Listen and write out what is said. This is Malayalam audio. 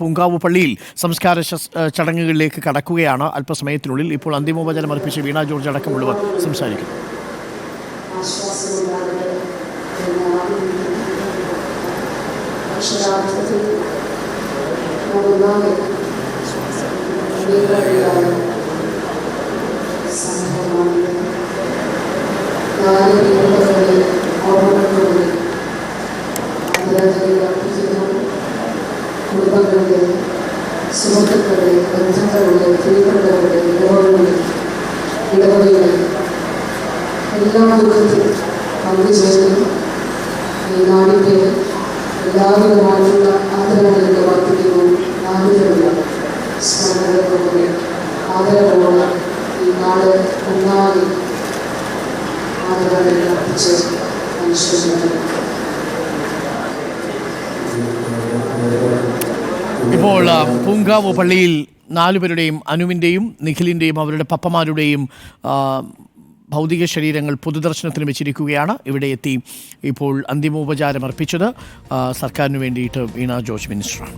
പൂങ്കാവ് പള്ളിയിൽ സംസ്കാര ചടങ്ങുകളിലേക്ക് കടക്കുകയാണ് അല്പസമയത്തിനുള്ളിൽ. ഇപ്പോൾ അന്തിമോപചാരം അർപ്പിച്ച് വീണ ജോർജ് അടക്കമുള്ളവർ സംസാരിക്കും. നാല് ആദരാഞ്ജലി അർപ്പിക്കുന്നു കുടുംബങ്ങളുടെ സുഹൃത്തുക്കളുടെ ബന്ധുക്കളുടെ പ്രിയപ്പെട്ടവരുടെ ഇടവകളുടെ ഇടവകളിലെ എല്ലാ ദുഃഖത്തിലും പങ്കുചേർന്ന് ഈ നാടിൻ്റെ എല്ലാവിധമായിട്ടുള്ള ആദരവുകളിൽ വർദ്ധിക്കുന്നു നാടിനുള്ള സ്മരണകളോടെ ആദരവോടെ ഈ നാട് ഒന്നാകെ ഇപ്പോൾ പൂങ്കാവ് പള്ളിയിൽ നാലുപേരുടെയും അനുവിന്റെയും നിഖിലിന്റെയും അവരുടെ പപ്പമാരുടെയും ഭൗതിക ശരീരങ്ങൾ പൊതുദർശനത്തിന് വെച്ചിരിക്കുകയാണ്. ഇവിടെ എത്തി ഇപ്പോൾ അന്തിമോപചാരം അർപ്പിച്ചത് സർക്കാരിന് വേണ്ടിയിട്ട് വീണ ജോർജ് മിനിസ്റ്ററാണ്.